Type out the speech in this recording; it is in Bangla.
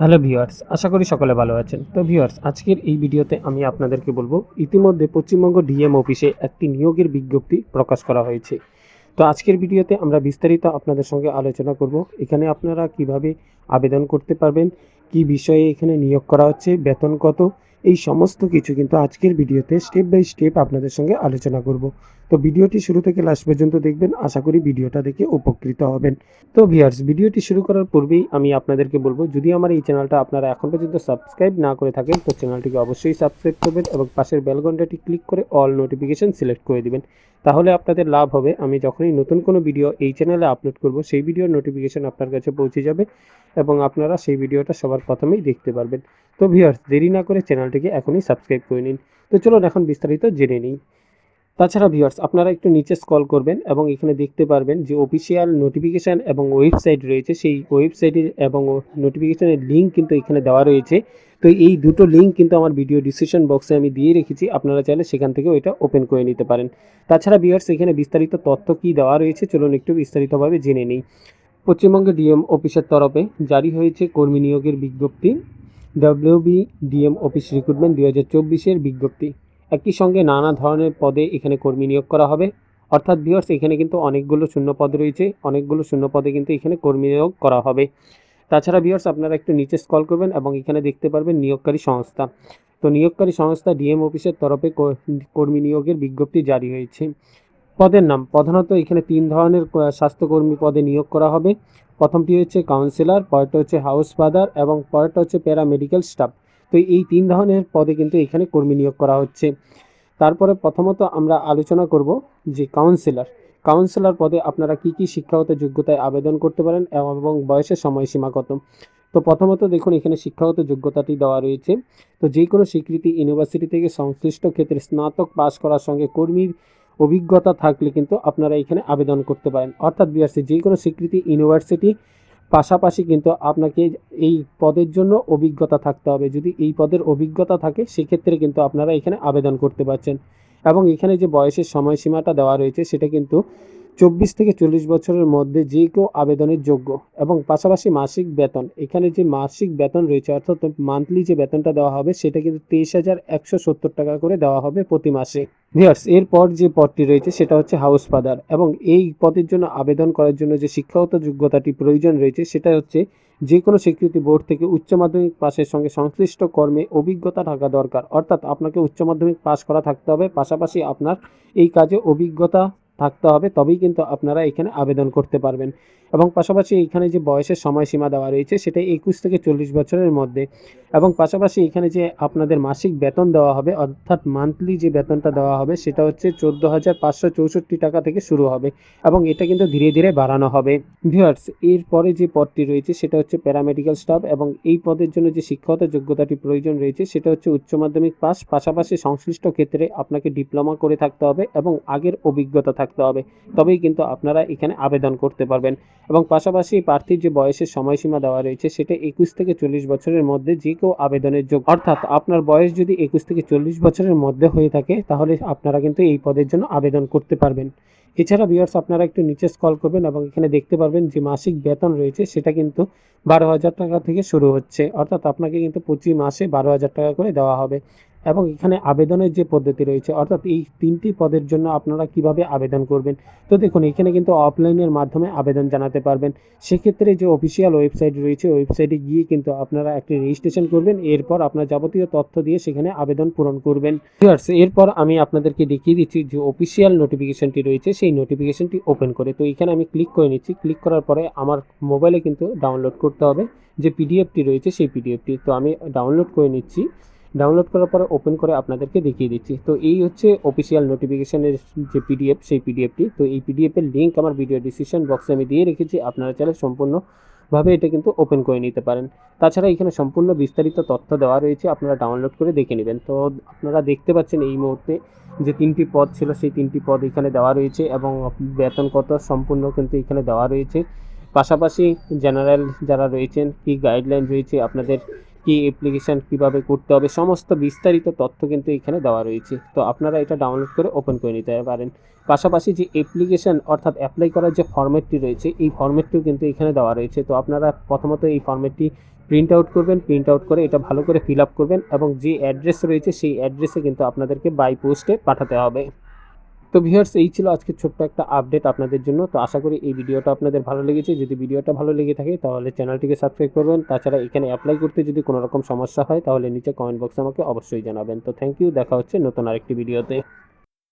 হ্যালো ভিউয়ার্স, আশা করি সকলে ভালো আছেন। তো ভিউয়ার্স, আজকের এই ভিডিওতে আমি আপনাদেরকে বলব, ইতিমধ্যে পশ্চিমবঙ্গ ডিএম অফিসে একটি নিয়োগের বিজ্ঞপ্তি প্রকাশ করা হয়েছে। তো আজকের ভিডিওতে আমরা বিস্তারিত আপনাদের সঙ্গে আলোচনা করব, এখানে আপনারা কীভাবে আবেদন করতে পারবেন, কি বিষয়ে এখানে নিয়োগ করা হচ্ছে, বেতন কত এই সমস্ত কিছু কিন্তু আজকের ভিডিওতে স্টেপ বাই স্টেপ আপনাদের সঙ্গে আলোচনা করব। তো ভিডিওটি শুরু থেকে লাস্ট পর্যন্ত দেখবেন, আশা করি ভিডিওটা দেখে উপকৃত হবেন। তো ভিউয়ার্স ভিডিওটি শুরু করার পূর্বেই আমি আপনাদেরকে বলব, যদি আমার এই চ্যানেলটা আপনারা এখন পর্যন্ত সাবস্ক্রাইব না করে থাকেন, তো চ্যানেলটিকে অবশ্যই সাবস্ক্রাইব করবেন এবং পাশের বেল ঘন্টাটি ক্লিক করে অল নোটিফিকেশন সিলেক্ট করে দিবেন। তাহলে আপনাদের লাভ হবে। আমি যখনই নতুন কোনো ভিডিও এই চ্যানেলে আপলোড করব, সেই ভিডিওর নোটিফিকেশন আপনার কাছে পৌঁছে যাবে এবং আপনারা সেই ভিডিওটা সবার প্রথমেই দেখতে পারবেন। তো ভিউয়ার্স দেরি না করে চ্যানেলটিকে এখনই সাবস্ক্রাইব করে নিন। তো চলুন এখন বিস্তারিত জেনে নিই। তাছাড়া ভিউয়ার্স আপনারা একটু নিচে স্ক্রল করবেন এবং এখানে দেখতে পারবেন যে অফিসিয়াল নোটিফিকেশান এবং ওয়েবসাইট রয়েছে। সেই ওয়েবসাইটের এবং নোটিফিকেশানের লিঙ্ক কিন্তু এখানে দেওয়া রয়েছে। তো এই দুটো লিঙ্ক কিন্তু আমার ভিডিও ডিসক্রিপশন বক্সে আমি দিয়ে রেখেছি। আপনারা চাইলে সেখান থেকেও এটা ওপেন করে নিতে পারেন। তাছাড়া ভিউয়ার্স এখানে বিস্তারিত তথ্য কী দেওয়া রয়েছে চলুন একটু বিস্তারিতভাবে জেনে নিই। পশ্চিমবঙ্গ ডিএম অফিসের তরফে জারি হয়েছে কর্মী নিয়োগের বিজ্ঞপ্তি। ডাব্লিউবি ডিএম অফিস রিক্রুটমেন্ট দুই হাজার চব্বিশের বিজ্ঞপ্তি। একই সঙ্গে নানা ধরনের পদে এখানে কর্মী নিয়োগ করা হবে। অর্থাৎ ভিউয়ার্স এখানে কিন্তু অনেকগুলো শূন্য পদ রয়েছে। অনেকগুলো শূন্য পদে কিন্তু এখানে কর্মী নিয়োগ করা হবে। তাছাড়া ভিউয়ার্স আপনারা একটু নিচে স্কল করবেন এবং এখানে দেখতে পারবেন নিয়োগকারী সংস্থা। তো নিয়োগকারী সংস্থা ডিএম অফিসের তরফে কর- কর্মী নিয়োগের বিজ্ঞপ্তি জারি হয়েছে। পদের নাম। প্রধানত এখানে তিন ধরনের স্বাস্থ্যকর্মী পদে নিয়োগ করা হবে। প্রথমটি হচ্ছে কাউন্সিলর পরেরটা হচ্ছে হাউস ফাদার এবং পরেরটা হচ্ছে প্যারামেডিক্যাল স্টাফ তো এই তিন ধরনের পদে কিন্তু এখানে কর্মী নিয়োগ করা হচ্ছে। তারপরে প্রথমত আমরা আলোচনা করব যে কাউন্সিলর কাউন্সিলর পদে আপনারা কি কি শিক্ষাগত যোগ্যতায় আবেদন করতে পারেন এবং বয়সের সময়সীমা কত? তো প্রথমত দেখুন, এখানে শিক্ষাগত যোগ্যতাটি দেওয়া রয়েছে। তো যে কোনো স্বীকৃতি ইউনিভার্সিটি থেকে সংশ্লিষ্ট ক্ষেত্রে স্নাতক পাস করার সঙ্গে কর্মীর অভিজ্ঞতা থাকলে কিন্তু আপনারা এখানে আবেদন করতে পারেন। অর্থাৎ বিআরসি যে কোনো স্বীকৃতি ইউনিভার্সিটি, পাশাপাশি কিন্তু আপনাকে এই পদের জন্য অভিজ্ঞতা থাকতে হবে। যদি এই পদের অভিজ্ঞতা থাকে, সেক্ষেত্রে কিন্তু আপনারা এখানে আবেদন করতে পারছেন। এবং এখানে যে বয়সের সময়সীমাটা দেওয়া রয়েছে, সেটা কিন্তু চব্বিশ থেকে চল্লিশ বছরের মধ্যে যে কেউ আবেদনের যোগ্য এবং পাশাপাশি মাসিক বেতন। এখানে যে মাসিক বেতন রয়েছে, অর্থাৎ মান্থলি যে বেতনটা দেওয়া হবে, সেটা কিন্তু তেইশ হাজার একশো সত্তর টাকা করে দেওয়া হবে প্রতি মাসে। ভিয়ার্স এরপর যে পদটি রয়েছে, সেটা হচ্ছে হাউস ফাদার এবং এই পদের জন্য আবেদন করার জন্য যে শিক্ষাগত যোগ্যতাটি প্রয়োজন রয়েছে সেটা হচ্ছে যে কোনো স্বীকৃতি বোর্ড থেকে উচ্চ মাধ্যমিক পাশের সঙ্গে সংশ্লিষ্ট কর্মে অভিজ্ঞতা থাকা দরকার। অর্থাৎ আপনাকে উচ্চ মাধ্যমিক পাশ করা থাকতে হবে, পাশাপাশি আপনার এই কাজে অভিজ্ঞতা থাকতে হবে, তবেই কিন্তু আপনারা এখানে আবেদন করতে পারবেন। এবং পাশাপাশি এখানে যে বয়সের সময়সীমা দেওয়া রয়েছে, সেটা একুশ থেকে চল্লিশ বছরের মধ্যে। এবং পাশাপাশি এখানে যে আপনাদের মাসিক বেতন দেওয়া হবে, অর্থাৎ মান্থলি যে বেতনটা দেওয়া হবে, সেটা হচ্ছে চোদ্দ হাজার পাঁচশো চৌষট্টি টাকা থেকে শুরু হবে। এবং এটা কিন্তু ধীরে ধীরে বাড়ানো হবে। ভিউয়ার্স, এরপরে যে পদটি রয়েছে, সেটা হচ্ছে প্যারামেডিক্যাল স্টাফ এবং এই পদের জন্য যে শিক্ষাগত যোগ্যতাটি প্রয়োজন রয়েছে, সেটা হচ্ছে উচ্চ মাধ্যমিক পাস। পাশাপাশি সংশ্লিষ্ট ক্ষেত্রে আপনাকে ডিপ্লোমা করে থাকতে হবে এবং আগের অভিজ্ঞতা থাকতে হবে। তবেই কিন্তু আপনারা এখানে আবেদন করতে পারবেন। এবং পাশাপাশি প্রার্থীর যে বয়সের সময়সীমা দেওয়া রয়েছে, সেটা একুশ থেকে চল্লিশ বছরের মধ্যে যে কেউ আবেদনের যোগ্য। অর্থাৎ আপনার বয়স যদি একুশ থেকে চল্লিশ বছরের মধ্যে হয়ে থাকে, তাহলে আপনারা কিন্তু এই পদের জন্য আবেদন করতে পারবেন। এছাড়া ভিউয়ার্স আপনারা একটু নিচে স্কল করবেন এবং এখানে দেখতে পারবেন যে মাসিক বেতন রয়েছে, সেটা কিন্তু বারো হাজার টাকা থেকে শুরু হচ্ছে। অর্থাৎ আপনাকে কিন্তু প্রতি মাসে বারো হাজার টাকা করে দেওয়া হবে। এবং এখানে আবেদনের যে পদ্ধতি রয়েছে, অর্থাৎ এই তিনটি পদের জন্য আপনারা কীভাবে আবেদন করবেন? তো দেখুন, এখানে কিন্তু অফলাইনের মাধ্যমে আবেদন জানাতে পারবেন। সেক্ষেত্রে যে অফিসিয়াল ওয়েবসাইট রয়েছে ওয়েবসাইটে গিয়ে কিন্তু আপনারা একটি রেজিস্ট্রেশন করবেন। এরপর আপনার যাবতীয় তথ্য দিয়ে সেখানে আবেদন পূরণ করবেন। এরপর আমি আপনাদেরকে দেখিয়ে দিচ্ছি যে অফিসিয়াল নোটিফিকেশনটি রয়েছে, সেই নোটিফিকেশনটি ওপেন করে। তো এখানে আমি ক্লিক করে নিচ্ছি। ক্লিক করার পরে আমার মোবাইলে কিন্তু ডাউনলোড করতে হবে। যে পিডিএফটি রয়েছে, সেই পিডিএফটি তো আমি ডাউনলোড করে নিচ্ছি। ডাউনলোড করার পরে ওপেন করে আপনাদেরকে দেখিয়ে দিচ্ছি। তো এই হচ্ছে অফিসিয়াল নোটিফিকেশনের যে পিডিএফ সেই পিডিএফটি তো এই পিডিএফের লিঙ্ক আমার ভিডিও ডিসক্রিপশন বক্সে আমি দিয়ে রেখেছি। আপনারা চাইলে সম্পূর্ণভাবে এটা কিন্তু ওপেন করে নিতে পারেন। তাছাড়া এখানে সম্পূর্ণ বিস্তারিত তথ্য দেওয়া রয়েছে, আপনারা ডাউনলোড করে দেখে নেবেন। তো আপনারা দেখতে পাচ্ছেন এই মুহূর্তে যে তিনটি পদ ছিল, সেই তিনটি পদ এখানে দেওয়া রয়েছে এবং বেতন কত সম্পূর্ণ কিন্তু এখানে দেওয়া রয়েছে। পাশাপাশি জেনারেল যারা রয়েছেন, কি গাইডলাইন রয়েছে আপনাদের কি অ্যাপ্লিকেশান কীভাবে করতে হবে, সমস্ত বিস্তারিত তথ্য কিন্তু এখানে দেওয়া রয়েছে। তো আপনারা এটা ডাউনলোড করে ওপেন করে নিতে পারেন। পাশাপাশি যে অ্যাপ্লিকেশান অর্থাৎ অ্যাপ্লাই করার যে ফর্ম্যাটটি রয়েছে, এই ফর্ম্যাটটিও কিন্তু এখানে দেওয়া রয়েছে। তো আপনারা প্রথমত এই ফর্ম্যাটটি প্রিন্ট আউট করবেন প্রিন্ট আউট করে এটা ভালো করে ফিল আপ করবেন এবং যে অ্যাড্রেস রয়েছে, সেই অ্যাড্রেসে কিন্তু আপনাদেরকে বাই পোস্টে পাঠাতে হবে। তো ভিউয়ার্স, এই ছিল আজকে ছোট্ট একটা আপডেট আপনাদের জন্য। তো আশা করি এই ভিডিওটা আপনাদের ভালো লেগেছে। যদি ভিডিওটা ভালো লেগে থাকে, তাহলে চ্যানেলটিকে সাবস্ক্রাইব করবেন। তাছাড়া এখানে অ্যাপ্লাই করতে যদি কোনো রকম সমস্যা হয়, তাহলে নিচে কমেন্ট বক্সে আমাকে অবশ্যই জানাবেন। তো থ্যাংক ইউ দেখা হচ্ছে নতুন আরেকটি ভিডিওতে